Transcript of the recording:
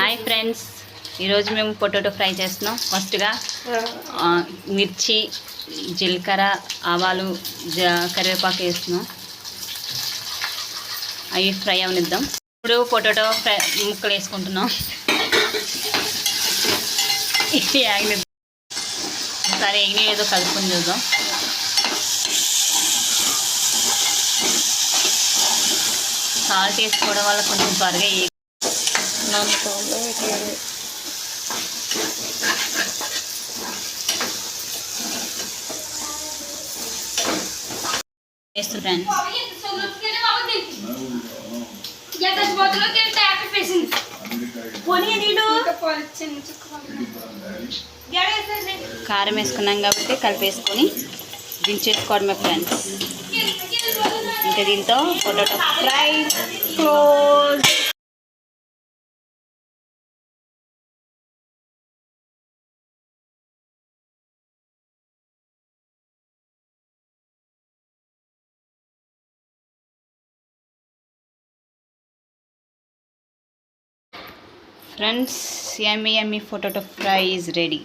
Hi friends. ఈరోజు మేము potato fry చేస్తున్నాం. ఫస్ట్గా మిర్చి జీలకర్ర ఆవాలు కరివేపాకు వేస్తున్నాం. అవి ఫ్రై అవనిద్దాం. ఇప్పుడు పొటాటో ఫ్రై ముక్కలు వేసుకుంటున్నాం. ఇది ఆగనిద్దాం ఒకసారి ఎగిన ఏదో కలుపుకొని చూద్దాం. సాల్ట్ వేసుకోవడం వల్ల కొంచెం త్వరగా ఏ వేస్తున్నాను కారం వేసుకున్నాం కాబట్టి కలిపేసుకొని దించేసుకోవడమే ఫ్రెండ్స్. ఇంకా దీంతో potato fry. Close. Friends yummy yummy potato fry is ready